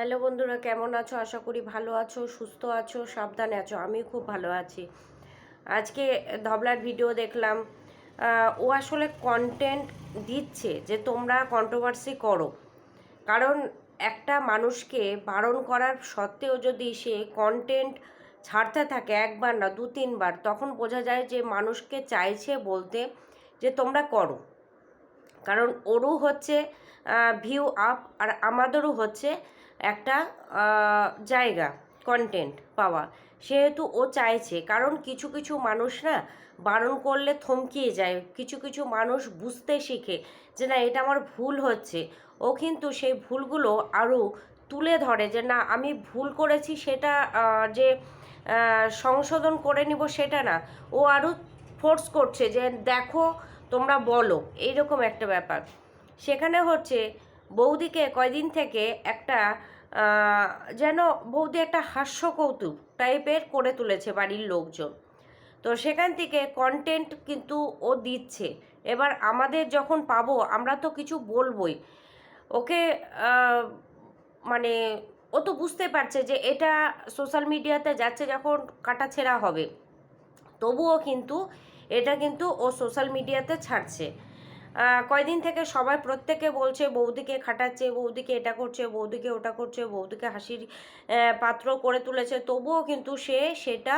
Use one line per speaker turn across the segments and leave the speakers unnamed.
Hello বন্ধুরা, কেমন আছো? আশা করি ভালো আছো, সুস্থ আছো, সাবধানে আছো। আমি খুব ভালো আছি। আজকে ধবলার ভিডিও দেখলাম। ও আসলে কন্টেন্ট দিচ্ছে যে তোমরা কন্ট্রোভার্সি করো। কারণ একটা মানুষকে বারণ করার সত্ত্বেও যদি সে কন্টেন্ট ছাড়তে থাকে একবার না, দু, তিনবার, তখন বোঝা যায় যে মানুষকে চাইছে বলতে যে তোমরা করো। কারণ ওরও হচ্ছে ভিউ আপ আর আমাদেরও হচ্ছে একটা জায়গা কন্টেন্ট পাওয়া। সেহেতু ও চাইছে, কারণ কিছু কিছু মানুষ না বারণ করলে থমকিয়ে যায়। কিছু কিছু মানুষ বুঝতে শিখে যে না, এটা আমার ভুল হচ্ছে। ও কিন্তু সেই ভুলগুলো আরও তুলে ধরে যে না, আমি ভুল করেছি সেটা যে সংশোধন করে নিব সেটা না। ও আরও ফোর্স করছে যে, দেখো, তোমরা বলো। এইরকম একটা ব্যাপার। সেখানে হচ্ছে বৌদিকে কয়দিন থেকে একটা যেন বৌদি একটা হাস্য কৌতুক টাইপের করে তুলেছে বাড়ির লোকজন। তো সেখান থেকে কন্টেন্ট কিন্তু ও দিচ্ছে। এবার আমাদের যখন পাবো, আমরা তো কিছু বলবোই। ওকে মানে ও তো বুঝতে পারছে যে এটা সোশ্যাল মিডিয়াতে যাচ্ছে যখন কাটাছেঁড়া হবে। তবুও কিন্তু এটা কিন্তু ও সোশ্যাল মিডিয়াতে ছাড়ছে। কয়দিন থেকে সবাই প্রত্যেকে বলছে, বৌদিকে খাটাচ্ছে, বৌদিকে এটা করছে, বৌদিকে ওটা করছে, বৌদিকে হাসির পাত্র করে তুলেছে। তবুও কিন্তু সে সেটা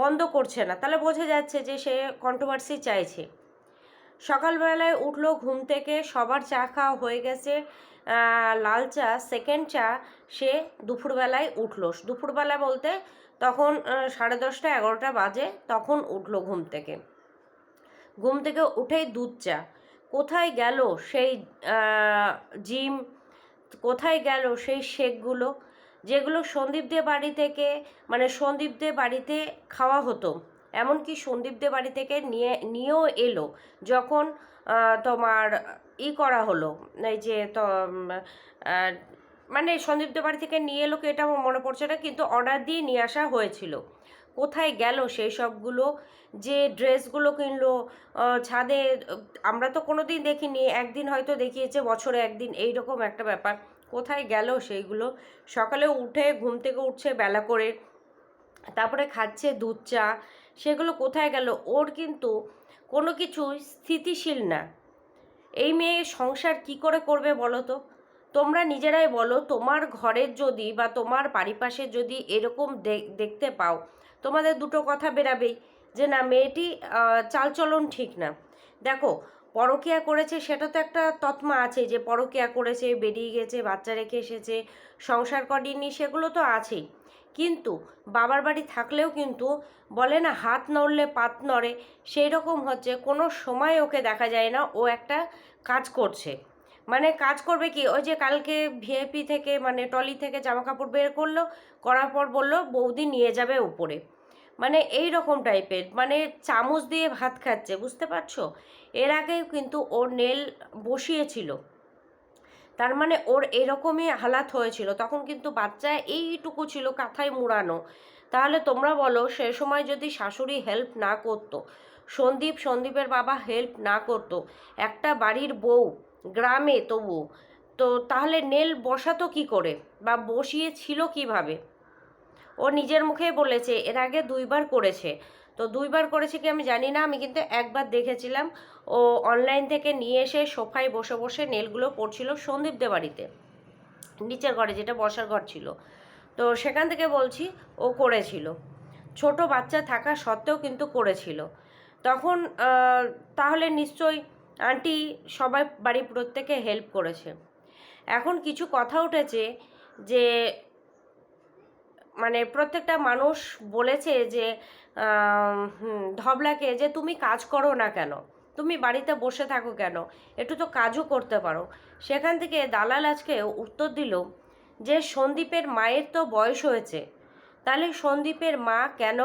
বন্ধ করছে না। তাহলে বোঝা যাচ্ছে যে সে কন্ট্রোভার্সি চাইছে। সকালবেলায় উঠল ঘুম থেকে, সবার চা খাওয়া হয়ে গেছে। লাল চা সেকেন্ড চা, সে দুপুরবেলায় উঠল। দুপুরবেলা বলতে তখন সাড়ে দশটা, এগারোটা বাজে, তখন উঠল ঘুম থেকে। ঘুম থেকে উঠেই দুধ চা। কোথায় গেল সেই জিম, কোথায় গেল সেই শেকগুলো? যেগুলো সন্দীপদের বাড়ি থেকে মানে সন্দীপদের বাড়িতে খাওয়া হতো। এমনকি সন্দীপদের বাড়ি থেকে নিয়ে, নিয়েও এলো যখন তোমার ই করা হলো। এই যে তো মানে সন্দীপদের বাড়ি থেকে নিয়ে এলো, কি এটা আমার মনে পড়ছে না, কিন্তু অর্ডার দিয়ে নিয়ে আসা হয়েছিল। কোথায় গেল সেই সবগুলো যে ড্রেসগুলো কিনলো ছাদে, আমরা তো কোনো দিন দেখিনি, একদিন হয়তো দেখিয়েছে, বছরে একদিন এই রকম একটা ব্যাপার। কোথায় গেল সেইগুলো? সকালে উঠে ঘুম থেকে উঠছে, বেলা করে, তারপরে খাচ্ছে দুধ চা, সেগুলো কোথায় গেল? ওর কিন্তু কোনো কিছুই স্থিতিশীল না। এই মেয়ে সংসার কি করে করবে বলো তো? তোমরা নিজেরাই বলো, তোমার ঘরের যদি বা তোমার পারিপাশে যদি এরকম দেখতে পাও তোমাদের দুটো কথা বেরাবেই যে না, মেয়েটি চালচলন ঠিক না। দেখো, পরকিয়া করেছে সেটা তো একটা তৎমা আছে যে পরকিয়া করেছে, বেরিয়ে গেছে, বাচ্চা রেখে এসেছে, সংসার করেনি, সেগুলো তো আছেই। কিন্তু বাবার বাড়ি থাকলেও কিন্তু বলে না, হাত নড়লে পাত নড়ে সেই রকম হচ্ছে, কোনো সময় ওকে দেখা যায় না, ও একটা কাজ করছে। মানে কাজ করবে কি? ওই যে কালকে ভিআইপি থেকে মানে টলি থেকে জামা কাপড় বের করল, করার পর বলল বৌদি নিয়ে যাবে উপরে। মানে এই রকম টাইপের মানে চামচ দিয়ে ভাত খাচ্ছে, বুঝতে পারছ? এর আগেও কিন্তু ওর নেল বসিয়েছিল। তার মানে ওর এরকমই হালাত হয়েছিল। তখন কিন্তু বাচ্চা এইটুকু ছিল কাঁথায় মুড়ানো। তাহলে তোমরা বলো, সে সময় যদি শাশুড়ি হেল্প না করতো, সন্দীপ সন্দীপের বাবা হেল্প না করতো, একটা বাড়ির বউ গ্রামে তবু। তো তাহলে নেল বসাতো কি করে? বা বসিয়েছিল কীভাবে? ও নিজের মুখে বলেছে, এর আগে দুইবার করেছে। তো দুইবার করেছে কি আমি জানি না, আমি কিন্তু একবার দেখেছিলাম। ও অনলাইন থেকে নিয়ে এসে সোফায় বসে বসে নেলগুলো পড়ছিল সন্দীপদের বাড়িতে। নিচের ঘরে যেটা বসার ঘর ছিল। তো সেখান থেকে বলছি, ও করেছিল। ছোট বাচ্চা থাকা সত্ত্বেও কিন্তু করেছিল। তখন তাহলে নিশ্চয়ই আন্টি, সবাই বাড়ির প্রত্যেকে হেল্প করেছে। এখন কিছু কথা উঠেছে যে মানে প্রত্যেকটা মানুষ বলেছে যে ধবলাকে যে তুমি কাজ করো না কেন, তুমি বাড়িতে বসে থাকো কেন, একটু তো কাজও করতে পারো। সেখান থেকে দালাল আজকে উত্তর দিল যে, সন্দীপের মায়ের তো বয়স হয়েছে, তাহলে সন্দীপের মা কেন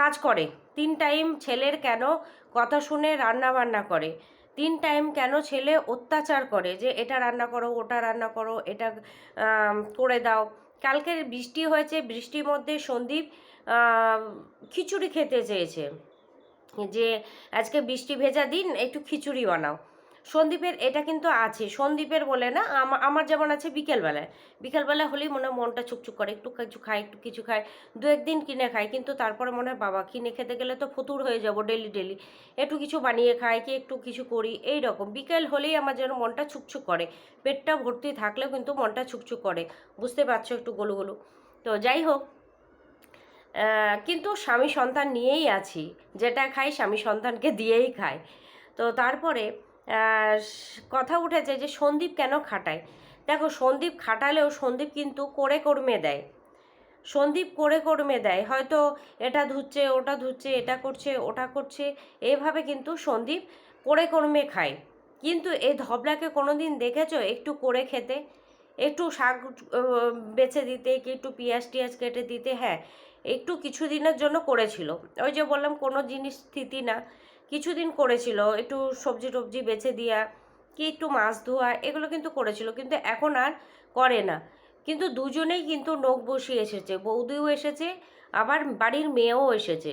কাজ করে। তিন টাইম ছেলের কেন কথা শুনে রান্না বান্না করে। তিন টাইম কেন ছেলে অত্যাচার করে যে, এটা রান্না করো, ওটা রান্না করো, এটা করে দাও। কালকের বৃষ্টি হয়েছে, বৃষ্টির মধ্যে সন্দীপ খিচুড়ি খেতে চেয়েছে। যে, আজকে বৃষ্টি ভেজা দিন, একটু খিচুড়ি বানাও। সন্দীপের এটা কিন্তু আছে। সন্দীপের বলে না, আমা- আমার যেমন আছে বিকেলবেলায়। বিকেলবেলা হলেই মনে হয় মনটা চুকচুক করে, একটু কিছু খায়, একটু কিছু খায়। দু একদিন কিনে খায়, কিন্তু তারপরে মনে হয়, বাবা, কিনে খেতে গেলে তো ফতুর হয়ে যাব ডেলি ডেলি। একটু কিছু বানিয়ে খায় কি, একটু কিছু করি। এই রকম বিকেল হলেই আমার যেন মনটা ছুকছুক করে। পেটটা ভর্তি থাকলেও কিন্তু মনটা ছুকছুক করে। বুঝতে পারছ একটু গোলু গোলু। তো যাই হোক কিন্তু স্বামী সন্তান নিয়েই আছি। যেটা খাই স্বামী সন্তানকে দিয়েই খাই তো তারপরে কথা উঠেছে যে সন্দীপ কেন খাটায়? দেখো, সন্দীপ খাটালেও সন্দীপ কিন্তু করে কর্মে দেয়। সন্দীপ করে কর্মে দেয়, হয়তো এটা ধুচ্ছে, ওটা ধুচ্ছে, এটা করছে, ওটা করছে, এভাবে কিন্তু সন্দীপ করে কর্মে খায়। কিন্তু এই ধবলাকে কোনো দিন দেখেছ? একটু করে খেতে, একটু শাক বেছে দিতে, কি একটু পেঁয়াজ টিয়াজ কেটে দিতে? হ্যাঁ একটু কিছুদিনের জন্য করেছিল। ওই যে বললাম, কোনো জিনিস স্থিতি না। কিছুদিন করেছিল, একটু সবজি টবজি বেছে দেওয়া কি একটু মাছ ধোয়া, এগুলো কিন্তু করেছিল, কিন্তু এখন আর করে না। কিন্তু দুজনেই কিন্তু নখ বসিয়ে এসেছে, বৌদিও এসেছে, আবার বাড়ির মেয়েও এসেছে।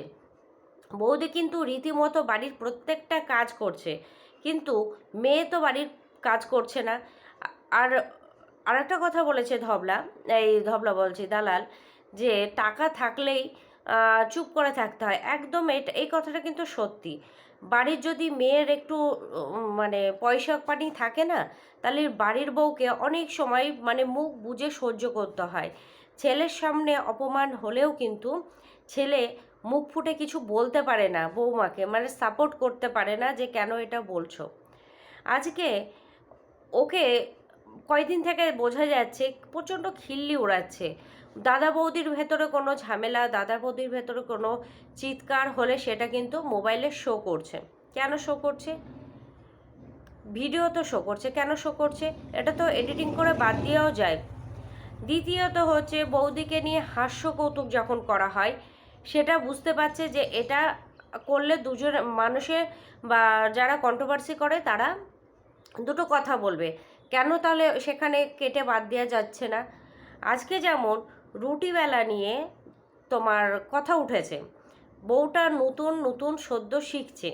বৌদি কিন্তু রীতিমতো বাড়ির প্রত্যেকটা কাজ করছে, কিন্তু মেয়ে তো বাড়ির কাজ করছে না। আর আর একটা কথা বলেছে ধবলা, এই ধবলা বলছি, দালাল, যে টাকা থাকলেই চুপ করে থাকতে হয়। একদম এটা, এই কথাটা কিন্তু সত্যি। বাড়ির যদি মেয়ের একটু মানে পয়সা পানি থাকে না, তাহলে বাড়ির বউকে অনেক সময় মানে মুখ বুঝে সহ্য করতে হয়। ছেলের সামনে অপমান হলেও কিন্তু ছেলে মুখ ফুটে কিছু বলতে পারে না বৌমাকে মানে সাপোর্ট করতে পারে না যে কেন এটা বলছো। আজকে ওকে কয়দিন থেকে বোঝা যাচ্ছে প্রচণ্ড খিল্লি ওড়াচ্ছে দাদা বৌদির ভেতরে কোনো ঝামেলা, দাদা বৌদির ভেতরে কোনো চিৎকার হলে সেটা কিন্তু মোবাইলে শো করছে। কেন শো করছে? ভিডিও তো শো করছে। কেন শো করছে? এটা তো এডিটিং করে বাদ দেওয়াও যায়। দ্বিতীয়ত হচ্ছে বৌদিকে নিয়ে হাস্য কৌতুক যখন করা হয়, সেটা বুঝতে পারছে যে এটা করলে দুজন মানুষের বা যারা কন্ট্রোভার্সি করে তারা দুটো কথা বলবে। কেন তাহলে সেখানে কেটে বাদ দেওয়া যাচ্ছে না? আজকে যেমন রুটিবেলা নিয়ে তোমার কথা উঠেছে, বউটা নতুন নতুন সদ্য শিখছে।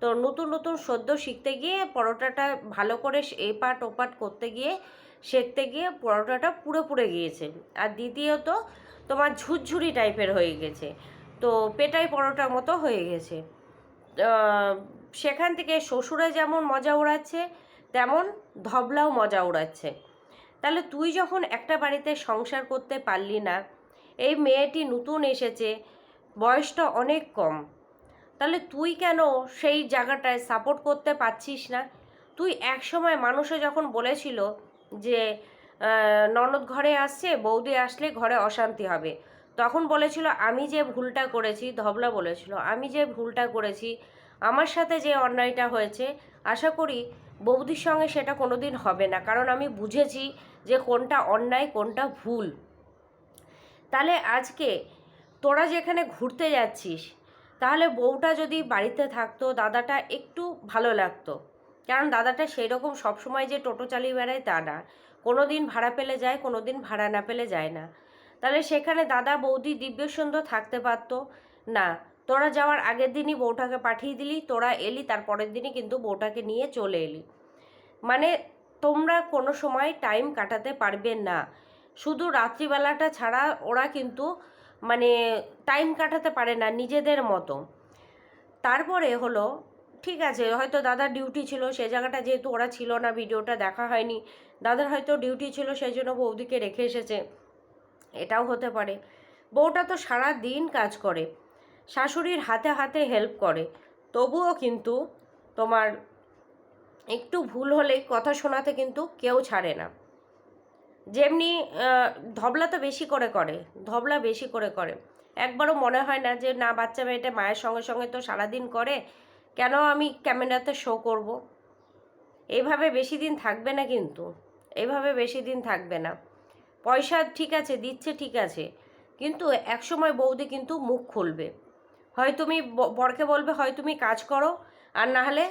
তো নতুন নতুন সদ্য শিখতে গিয়ে পরোটাটা ভালো করে এপাট ওপাট করতে গিয়ে শেখতে গিয়ে পরোটাটা পুড়ে পুড়ে গিয়েছে। আর দ্বিতীয়ত তোমার ঝুরঝুরি টাইপের হয়ে গেছে। তো পেটাই পরোটার মতো হয়ে গেছে। সেখান থেকে শ্বশুরে যেমন মজা উড়াচ্ছে তেমন ধবলাও মজা উড়াচ্ছে। তাহলে তুই যখন একটা বাড়িতে সংসার করতে পারলি না, এই মেয়েটি নতুন এসেছে, বয়সটা অনেক কম, তাহলে তুই কেন সেই জায়গাটায় সাপোর্ট করতে পারছিস না? তুই এক সময় মানুষে যখন বলেছিল যে ননদ ঘরে আসছে, বৌদি আসলে ঘরে অশান্তি হবে, তখন বলেছিল, আমি যে ভুলটা করেছি, ধবলা বলেছিল, আমি যে ভুলটা করেছি, আমার সাথে যে অন্যায়টা হয়েছে, আশা করি বৌদির সঙ্গে সেটা কোনো দিন হবে না। কারণ আমি বুঝেছি যে কোনটা অন্যায়, কোনটা ভুল। তাহলে আজকে তোরা যেখানে ঘুরতে যাচ্ছিস, তাহলে বউটা যদি বাড়িতে থাকতো, দাদাটা একটু ভালো লাগতো। কারণ দাদাটা সেই রকম সবসময় যে টোটো চালিয়ে বেড়ায় তা না। কোনো দিন ভাড়া পেলে যায় কোনো দিন ভাড়া না পেলে যায় না। তাহলে সেখানে দাদা, বৌদি দিব্য সুন্দর থাকতে পারতো। না তোরা যাওয়ার আগের দিনই বউটাকে পাঠিয়ে দিলি, তোরা এলি, তার পরের দিনই কিন্তু বউটাকে নিয়ে চলে এলি। মানে তোমরা কোনো সময় টাইম কাটাতে পারবে না। শুধু রাত্রিবেলাটা ছাড়া ওরা কিন্তু মানে টাইম কাটাতে পারে না নিজেদের মতো। তারপরে হলো, ঠিক আছে, হয়তো দাদার ডিউটি ছিল, সে জায়গাটা যেহেতু ওরা ছিল না ভিডিওটা দেখা হয়নি, দাদার হয়তো ডিউটি ছিল, সেই জন্য বৌদিকে রেখে এসেছে। এটাও হতে পারে। বউটা তো সারা দিন কাজ করে। শাশুড়ির হাতে হাতে হেল্প করে। তবুও কিন্তু তোমার একটু ভুল হলেই কথা শোনাতে কিন্তু কেউ ছাড়ে না। যেমনি ধবলা তো বেশি করে করে, ধবলা বেশি করে করে। একবারও মনে হয় না যে, না, বাচ্চা মেয়েটা মায়ের সঙ্গে সঙ্গে তো সারাদিন করে, কেন আমি ক্যামেরাতে শো করব? এইভাবে বেশি দিন থাকবে না কিন্তু এইভাবে বেশি দিন থাকবে না। পয়সা ঠিক আছে, দিচ্ছে ঠিক আছে, কিন্তু একসময় বৌদি কিন্তু মুখ খুলবে। হয় তুমি বরকে বলবে, হয় তুমি কাজ করো, আর না হলে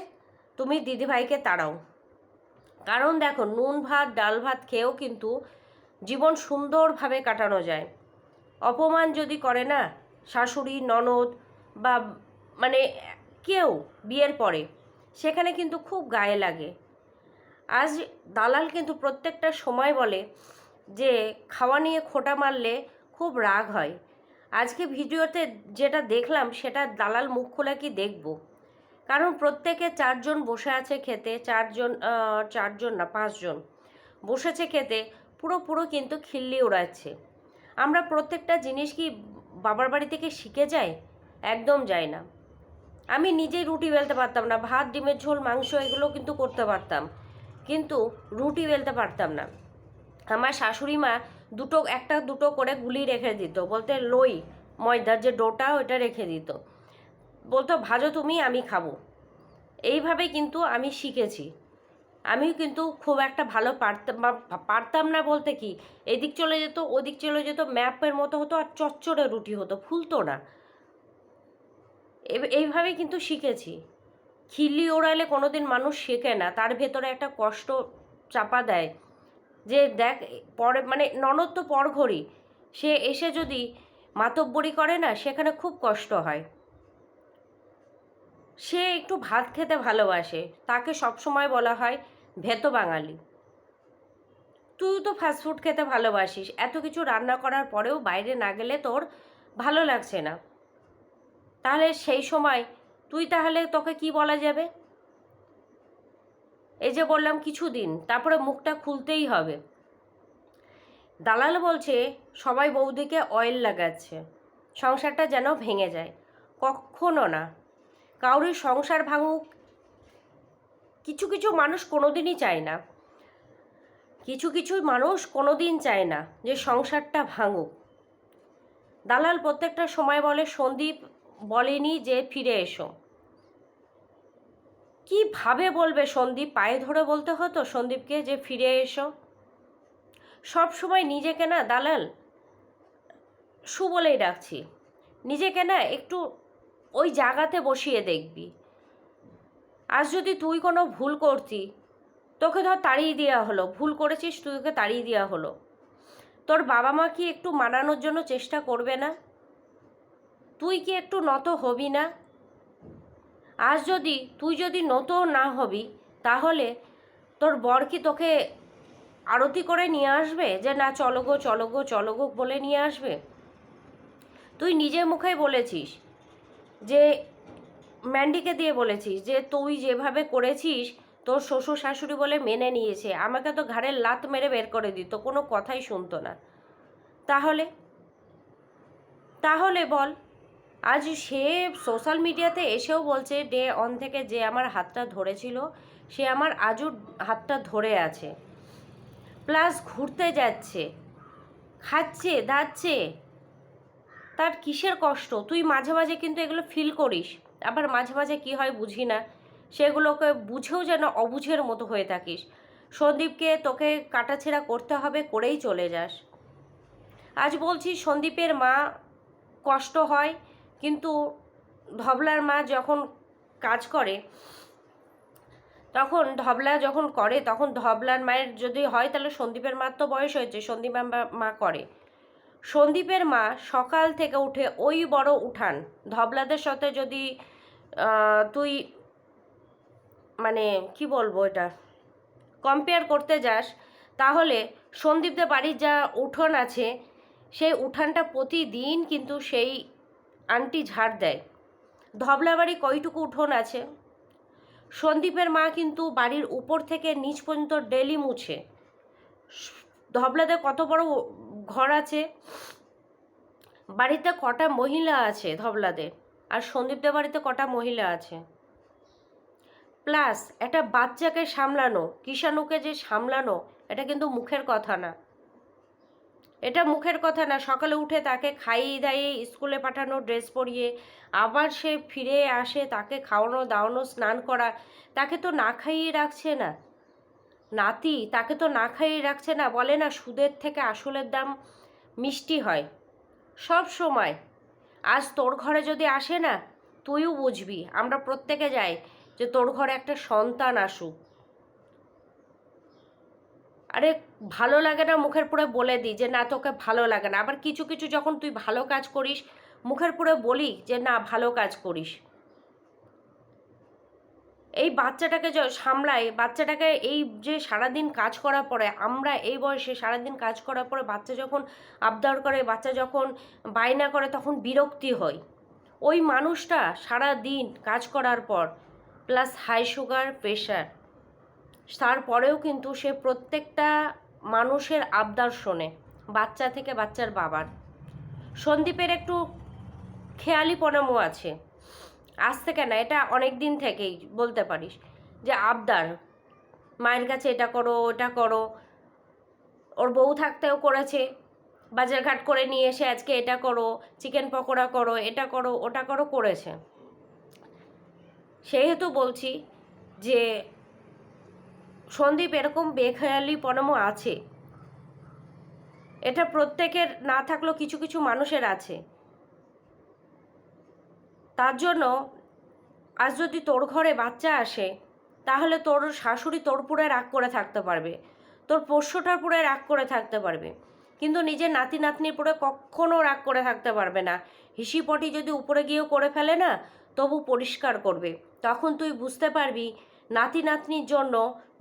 তুমি দিদিভাইকে তাড়াও। কারণ দেখো, নুন ভাত, ডাল ভাত খেয়েও কিন্তু জীবন সুন্দরভাবে কাটানো যায়। অপমান যদি করে না, শাশুড়ি, ননদ বা মানে কেউ বিয়ের পরে, সেখানে কিন্তু খুব গায়ে লাগে। আজ দালাল কিন্তু প্রত্যেকটা সময় বলে যে, খাওয়া নিয়ে খোটা মারলে খুব রাগ হয়। আজকে ভিডিওতে যেটা দেখলাম, সেটা দালাল মুখ খোলা কি দেখব? কারণ প্রত্যেকে চারজন বসে আছে খেতে, চারজন চারজন না, পাঁচজন বসেছে খেতে, পুরো পুরো কিন্তু খিল্লি উড়াচ্ছে। আমরা প্রত্যেকটা জিনিস কি বাবার বাড়ি থেকে শিখে যাই? একদম যাই না। আমি নিজেই রুটি বেলতে পারতাম না, ভাত, ডিমের ঝোল, মাংস, এগুলো কিন্তু করতে পারতাম। কিন্তু রুটি বেলতে পারতাম না। আমার শাশুড়ি মা দুটো, একটা দুটো করে গুলি রেখে দিত। বলতে লই, ময়দার যে ডোটা ওটা রেখে দিত। বলতো, ভাজো তুমি, আমি খাব। এইভাবে কিন্তু আমি শিখেছি। আমি কিন্তু খুব একটা ভালো পারতাম পারতাম না বলতে কি, এদিক চলে যেত, ওদিক চলে যেত, ম্যাপের মতো হতো, আর চচ্চড়ে রুটি হতো, ফুলতো না। এইভাবে কিন্তু শিখেছি। খিল্লি ওড়ালে কোনোদিন মানুষ শেখে না, তার ভেতরে একটা কষ্ট চাপা দেয়। যে দেখ, পরে মানে ননদ তো পরঘড়ি সে এসে যদি মাতব্বরি করে না, সেখানে খুব কষ্ট হয়। সে একটু ভাত খেতে ভালোবাসে। তাকে সবসময় বলা হয় ভেতো বাঙালি। তুই তো ফাস্টফুড খেতে ভালোবাসিস। এত কিছু রান্না করার পরেও বাইরে না গেলে তোর ভালো লাগছে না। তাহলে সেই সময় তুই তাহলে তোকে কি বলা যাবে? এই যে বললাম কিছুদিন, তারপরে মুখটা খুলতেই হবে। দালাল বলছে, সবাই বৌদিকে অয়েল লাগাচ্ছে, সংসারটা যেন ভেঙে যায়। কখনো না। কাউরির সংসার ভাঙুক, কিছু কিছু মানুষ কোনোদিনই চায় না। কিছু কিছু মানুষ কোনোদিন চায় না যে সংসারটা ভাঙুক। দালাল প্রত্যেকটা সময় বলে, সন্দীপ, বলেনি যে ফিরে এসো। কীভাবে বলবে সন্দীপ? পায়ে ধরে বলতে হতো সন্দীপকে যে ফিরে এসো। সব সময় নিজেকে না দালাল সু বলেই ডাকছি। নিজেকে না একটু ওই জায়গাতে বসিয়ে দেখবি। আজ যদি তুই কোনো ভুল করতি, তোকে ধর তাড়িয়ে দেওয়া হলো। ভুল করেছিস, তোকে তাড়িয়ে দেওয়া হলো। তোর বাবা মা কি একটু মানানোর জন্য চেষ্টা করবে না? তুই কি একটু নত হবি না? আজ যদি তুই যদি নত না হবি, তাহলে তোর বর কি তোকে আরতি করে নিয়ে আসবে? যে না, চলো গো চলো গো চলো গো বলে নিয়ে আসবে? তুই নিজের মুখেই বলেছিস যে, ম্যান্ডিকে দিয়ে বলেছিস যে, তুই যেভাবে করেছিস, তোর শ্বশুর শাশুড়ি বলে মেনে নিয়েছে। আমাকে তো ঘাড়ের লাত মেরে বের করে দিত, কোনো কথাই শুনতো না। তাহলে? তাহলে বল। আজ সে সোশ্যাল মিডিয়াতে এসেও বলছে ডে অন থেকে যে আমার হাতটা ধরেছিল, সে আমার আজও হাতটা ধরে আছে। প্লাস ঘুরতে যাচ্ছে, খাচ্ছে, দাচ্ছে। তার কিসের কষ্ট? তুই মাঝে মাঝে কিন্তু এগুলো ফিল করিস। আবার মাঝে মাঝে কি হয় বুঝি না। সেগুলোকে বুঝেও যেন অবুঝের মতো হয়ে থাকিস। সন্দীপকে তোকে কাটাছেড়া করতে হবে, করেই চলে যাস। আজ বলছি সন্দীপের মা কষ্ট হয় কিন্তু ধবলার মা যখন কাজ করে, তখন ধবলা যখন করে, তখন ধবলার মায়ের যদি হয় তাহলে সন্দীপের মার তো বয়স হয়েছে, সন্দীপ মা- করে। সন্দীপের মা সকাল থেকে উঠে ওই বড় উঠান। ধবলাদের সাথে যদি তুই মানে কি বলব এটা কম্পেয়ার করতে যাস, তাহলে সন্দীপদের বাড়ির যা উঠোন আছে, সেই উঠানটা প্রতিদিন কিন্তু সেই আন্টি ঝাড় দেয়। ধবলা বাড়ি কয়টুকু উঠোন আছে। সন্দীপের মা কিন্তু বাড়ির উপর থেকে নিচ পর্যন্ত ডেলি মুছে। ধবলাদের কত বড় ঘর আছে? বাড়িতে কটা মহিলা আছে ধবলাদের? আর সন্দীপদের বাড়িতে কটা মহিলা আছে? প্লাস একটা বাচ্চাকে সামলানো, কিষাণুকে যে সামলানো, এটা কিন্তু মুখের কথা না। এটা মুখের কথা না, সকালে উঠে তাকে খাইয়ে দাইয়ে স্কুলে পাঠানো ড্রেস পরিয়ে, আবার সে ফিরে আসে তাকে খাওয়ানো, দাওয়ানো, স্নান করা, তাকে তো না খাইয়ে রাখছে না। নাতি, তাকে তো না খাইয়ে রাখছে না, বলে না সুদের থেকে আসলের দাম মিষ্টি হয়। সব সময়। আজ তোর ঘরে যদি আসে না, তুইও বুঝবি, আমরা প্রত্যেকে যাই যে তোর ঘরে একটা সন্তান আসুক। আরে ভালো লাগে না মুখের পুরে বলে দিই যে না তোকে ভালো লাগে না আবার কিছু কিছু যখন তুই ভালো কাজ করিস, মুখের পুরে বলি যে না ভালো কাজ করিস। এই বাচ্চাটাকে সামলায়, বাচ্চাটাকে এই যে সারাদিন কাজ করার পরে, আমরা এই বয়সে সারাদিন কাজ করার পরে বাচ্চা যখন আবদার করে, বাচ্চা যখন বায়না করে, তখন বিরক্তি হয়। ওই মানুষটা সারা দিন কাজ করার পর প্লাস হাই সুগার প্রেশার তারপরেও কিন্তু সে প্রত্যেকটা মানুষের আবদার শোনে বাচ্চা থেকে বাচ্চার বাবার। সন্দীপের একটু খেয়ালিপনামও আছে। আজ থেকে না, এটা অনেক দিন থেকেই বলতে পারিস যে আবদার। মায়ের কাছে এটা করো, ওটা করো। ওর বউ থাকতেও করেছে। বাজারঘাট করে নিয়ে এসে আজকে এটা করো, চিকেন পকোড়া করো, এটা করো, ওটা করো, করেছে। সেহেতু বলছি যে সন্দীপ এরকম বেখেয়ালি পনমও আছে। এটা প্রত্যেকের না থাকলেও কিছু কিছু মানুষের আছে। তার জন্য আজ যদি তোর ঘরে বাচ্চা আসে, তাহলে তোর শাশুড়ি তোর পুরে রাগ করে থাকতে পারবে। তোর পোষ্যটার পুরে রাগ করে থাকতে পারবে। কিন্তু নিজের নাতি নাতনির পুরে কখনো রাগ করে থাকতে পারবে না। হিসিপটি যদি উপরে গিয়েও করে ফেলে না, তবু পরিষ্কার করবে। তখন তুই বুঝতে পারবি নাতি নাতনির জন্য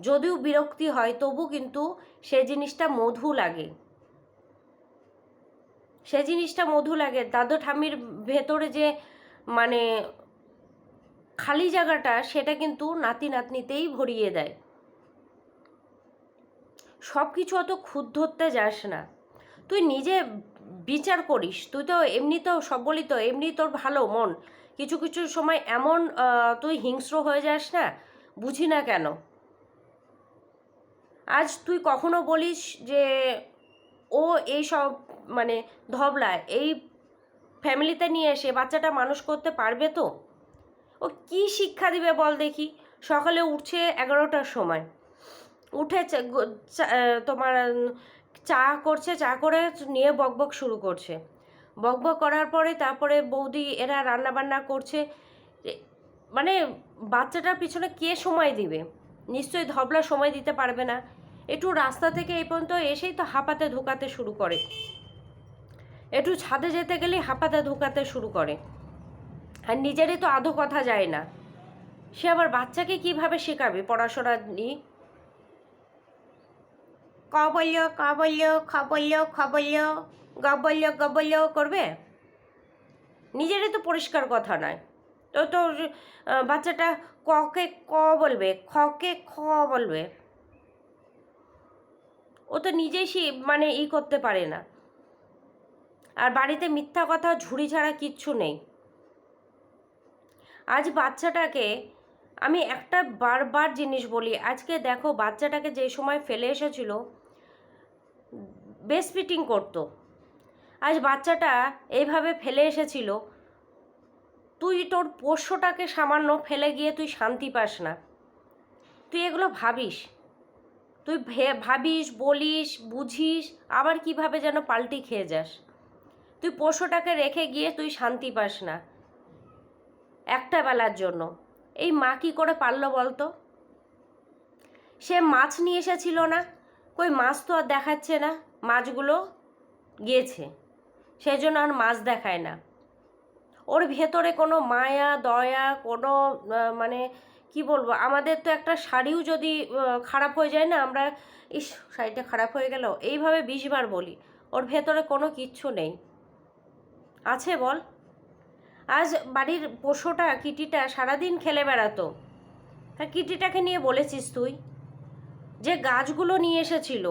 যদিও বিরক্তি হয়, তবু কিন্তু সে জিনিসটা মধু লাগে। সে জিনিসটা মধু লাগে। দাদু ঠামির ভেতরে যে মানে খালি জায়গাটা, সেটা কিন্তু নাতি নাতনিতেই ভরিয়ে দেয়। সব কিছু অত খুদ ধরতে যাস না। তুই নিজে বিচার করিস। তুই তো এমনি তো সব বলি তো এমনি তোর ভালো মন। কিছু কিছু সময় এমন তুই হিংস্র হয়ে যাস না, বুঝি না কেন? আজ তুই কখনো বলিস যে ও এই সব মানে ধবলা এই ফ্যামিলিতে নিয়ে এসে বাচ্চাটা মানুষ করতে পারবে তো? ও কি শিক্ষা দিবে বল দেখি। সকালে উঠছে এগারোটার সময়। উঠে তোমার চা করছে, চা করে নিয়ে বকবক শুরু করছে। বকবক করার পরে তারপরে বৌদি, এরা রান্না বান্না করছে মানে বাচ্চাটার পিছনে কে সময় দিবে? নিশ্চয়ই ধবলা সময় দিতে পারবে না। একটু রাস্তা থেকে এই পর্যন্ত এসেই তো হাঁপাতে ধোকাতে শুরু করে। একটু ছাদে যেতে গেলেই হাঁপাতে ধোকাতে শুরু করে। আর নিজেরই তো আধো কথা যায় না। সে আবার বাচ্চাকে কীভাবে শেখাবে পড়াশোনা নিয়ে? ক বলল ক বলল খ বলল খ বলল গ বলল গ বলল করবে? নিজেরই তো পরিষ্কার কথা নয়। তো তো বাচ্চাটা ককে ক বলবে? খকে খ বলবে? ও তো নিজেই সে মানে ই করতে পারে না। আর বাড়িতে মিথ্যা কথা, ঝুড়ি ছাড়া কিচ্ছু নেই। আজ বাচ্চাটাকে আমি একটা বারবার জিনিস বলি, আজকে দেখো বাচ্চাটাকে যে সময় ফেলে এসেছিল বেস ফিটিং করতো। আজ বাচ্চাটা এইভাবে ফেলে এসেছিল, তুই তোর পোষ্যটাকে সামান্য ফেলে গিয়ে তুই শান্তি পাস না। তুই এগুলো ভাবিস? তুই ভাবিস, বলিস, বুঝিস, আবার কীভাবে যেন পাল্টি খেয়ে যাস। তুই পশুটাকে রেখে গিয়ে তুই শান্তি পাস না। একটা বেলার জন্য। এই মা কী করে পারল বলতো? সে মাছ নিয়ে এসেছিল না। কই মাছ তো আর দেখাচ্ছে না। মাছগুলো গিয়েছে। সেই জন্য আর মাছ দেখায় না। ওর ভেতরে কোনো মায়া, দয়া, কোনো মানে কি বলব? আমাদের তো একটা শাড়িও যদি খারাপ হয়ে যায় না, আমরা ইস, শাড়িটা খারাপ হয়ে গেল, এইভাবে বিশবার বলি। ওর ভেতরে কোনো কিচ্ছু নেই। আছে বল। আজ বাড়ির পশুটা কিটিটা সারাদিন খেলে বেড়াতো। হ্যাঁ কিটিটাকে নিয়ে বলেছিস তুই? যে গাছগুলো নিয়ে এসেছিল,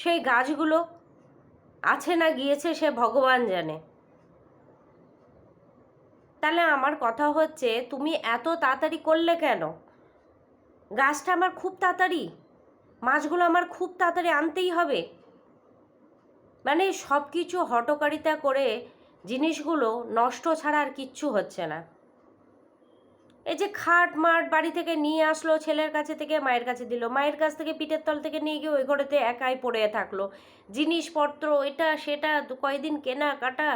সেই গাছগুলো আছে না গিয়েছে সে ভগবান জানে। তাহলে আমার কথা হচ্ছে, তুমি এত তাড়াতাড়ি করলে কেন? গাছটা আমার খুব তাড়াতাড়ি, মাছগুলো আমার খুব তাড়াতাড়ি আনতেই হবে। মানে সব কিছু হটকারিতা করে জিনিসগুলো নষ্ট ছাড়া আর কিচ্ছু হচ্ছে না। এই যে খাট মাট বাড়ি থেকে নিয়ে আসলো, ছেলের কাছে থেকে মায়ের কাছে দিল, মায়ের কাছ থেকে পিঠের তল থেকে নিয়ে গিয়ে ওই ঘরেতে একাই পড়ে থাকল। জিনিসপত্র এটা সেটা কয়দিন কেনা কাটা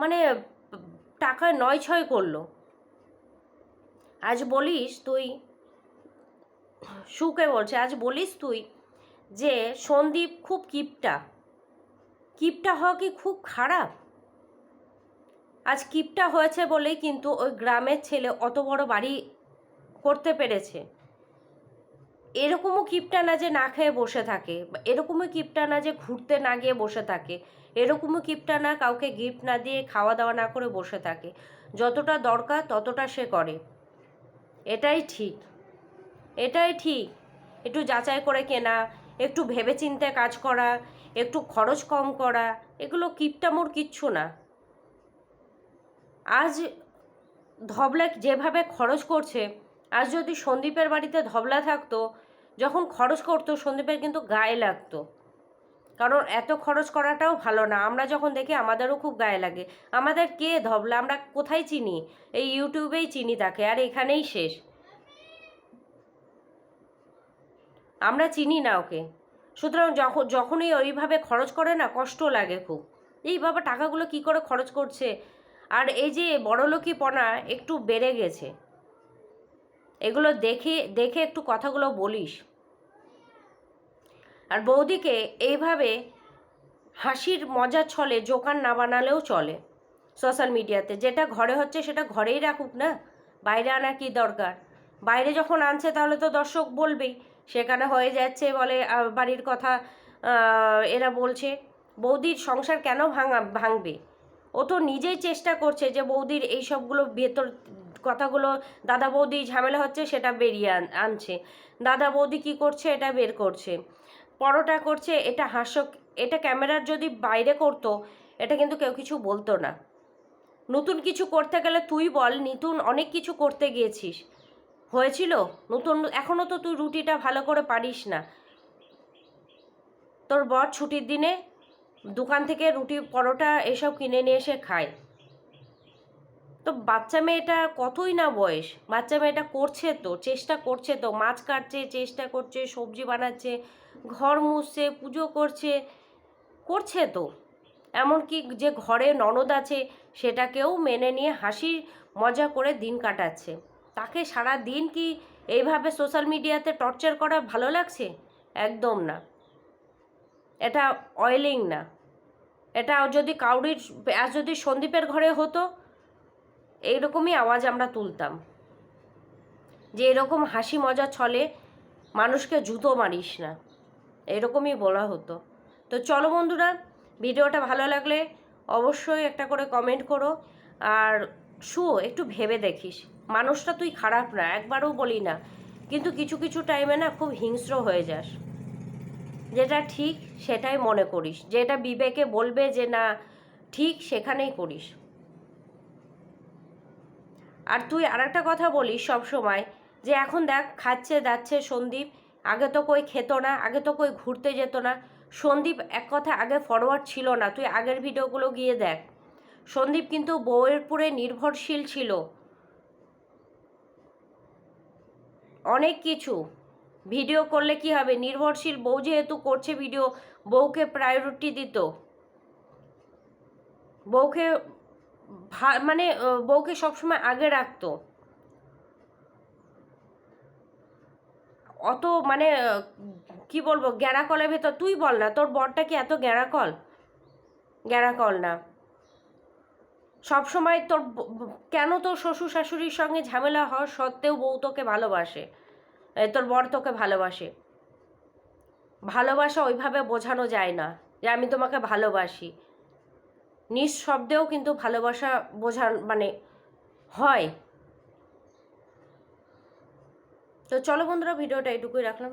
মানে টাকা নয় ছয় করল। আজ বলিস তুই সুকে বলছে, আজ বলিস তুই যে সন্দীপ খুব কিপটা। কিপটা হওয়া কি খুব খারাপ? আজ কিপটা হয়েছে বলেই কিন্তু ওই গ্রামের ছেলে অত বড় বাড়ি করতে পেরেছে। এরকমও কিপটা না যে না খেয়ে বসে থাকে, এরকমও কিপটা না যে ঘুরতে না গিয়ে বসে থাকে। এরকমও কিপটা না, কাউকে গিফট না দিয়ে খাওয়া দাওয়া না করে বসে থাকে। যতটা দরকার ততটা সে করে। এটাই ঠিক। এটাই ঠিক। একটু যাচাই করে কেনা, একটু ভেবেচিন্তে কাজ করা, একটু খরচ কম করা, এগুলো কিপটা মোর কিচ্ছু না। আজ ধবলা যেভাবে খরচ করছে, আজ যদি সন্দীপের বাড়িতে ধবলা থাকতো, যখন খরচ করতো, সন্দীপের কিন্তু গায়ে লাগতো। কারণ এত খরচ করাটাও ভালো না। আমরা যখন দেখি আমাদেরও খুব গায়ে লাগে। আমাদের কে ধবলা? আমরা কোথায় চিনি? এই ইউটিউবেই চিনি তাকে, আর এখানেই শেষ। আমরা চিনি না ওকে। সুতরাং যখন যখনই ওইভাবে খরচ করে না, কষ্ট লাগে খুব। এই বাবা, টাকাগুলো কি করে খরচ করছে? আর এই যে বড়লোকিপনা একটু বেড়ে গেছে। এগুলো দেখে দেখে একটু কথাগুলো বলিস। আর বৌদিকে এইভাবে হাসির মজা ছলে জোকান না বানালেও চলে সোশ্যাল মিডিয়াতে যেটা ঘরে হচ্ছে সেটা ঘরেই রাখুক না? বাইরে আনার কী দরকার? বাইরে যখন আনছে তাহলে তো দর্শক বলবেই। সেখানে হয়ে যাচ্ছে বলে বাড়ির কথা এরা বলছে। বৌদির সংসার কেন ভাঙা, ভাঙবে? ও তো নিজেই চেষ্টা করছে যে বৌদির এই সবগুলো ভেতর কথাগুলো, দাদা বৌদি ঝামেলা হচ্ছে সেটা বেরিয়ে আনছে। দাদা বৌদি কি করছে এটা বের করছে। পরোটা করছে, এটা হাস্য এটা ক্যামেরার যদি বাইরে করতো, এটা কিন্তু কেউ কিছু বলতো না। নতুন কিছু করতে গেলে তুই বল, নিতুন অনেক কিছু করতে গিয়েছিস। হয়েছিল? নতুন এখনও তো তুই রুটিটা ভালো করে পারিস না। তোর বর ছুটির দিনে দোকান থেকে রুটি, পরোটা এসব কিনে নিয়ে এসে খায়। তো বাচ্চা মেয়েটা কতই না বয়স? বাচ্চা মেয়েটা করছে তো, চেষ্টা করছে তো, মাছ কাটছে, চেষ্টা করছে, সবজি বানাচ্ছে, ঘর মুছছে, পুজো করছে করছে তো। এমনকি যে ঘরে ননদ আছে, সেটাকেও মেনে নিয়ে হাসি মজা করে দিন কাটাচ্ছে। তাকে সারা দিন কি এইভাবে সোশ্যাল মিডিয়াতে টর্চার করা ভালো লাগছে? একদম না। এটা অয়েলিং না। এটা যদি কাউরির যদি সন্দীপের ঘরে হতো এইরকমই আওয়াজ আমরা তুলতাম। যে এরকম হাসি মজা ছলে মানুষকে জুতো মারিস না। এরকমই বলা হতো। তো চলো বন্ধুরা, ভিডিওটা ভালো লাগলে অবশ্যই একটা করে কমেন্ট করো। আর শুও একটু ভেবে দেখিস। মানুষটা তুই খারাপ না, একবারও বলি না। কিন্তু কিছু কিছু টাইমে না খুব হিংস্র হয়ে যাস। যেটা ঠিক সেটাই মনে করিস। যেটা বিবেকে বলবে যে না, ঠিক সেখানেই করিস। আর তুই আর একটা কথা বলিস সময়, যে এখন দেখ, খাচ্ছে যাচ্ছে সন্দীপ, আগে তো কই খেত না, আগে তো কই ঘুরতে যেত না। সন্দীপ এক কথা আগে ফরওয়ার্ড ছিল না, তুই আগের ভিডিওগুলো গিয়ে দেখ। সন্দীপ কিন্তু বউয়ের পুরে নির্ভরশীল ছিল। অনেক কিছু। ভিডিও করলে কি হবে? নির্ভরশীল বউ যেহেতু করছে ভিডিও, বউকে প্রায়োরিটি দিত। বউকে মানে বউকে সবসময় আগে রাখতো। অত মানে কি বলব, গ্যারাকলের ভেতর, তুই বল না, তোর বরটা কি এত গ্যারাকল? গ্যারাকল না। সব সময় তোর কেন তোর শ্বশুর শাশুড়ির সঙ্গে ঝামেলা হওয়া সত্ত্বেও বউ তোকে ভালোবাসে? তোর বর তোকে ভালোবাসে। ভালোবাসা ওইভাবে বোঝানো যায় না যে, আমি তোমাকে ভালোবাসি। নিঃশব্দেও কিন্তু ভালোবাসা বোঝার মানে হয়। তো চলো বন্ধুরা ভিডিওটা এটুকুই রাখলাম।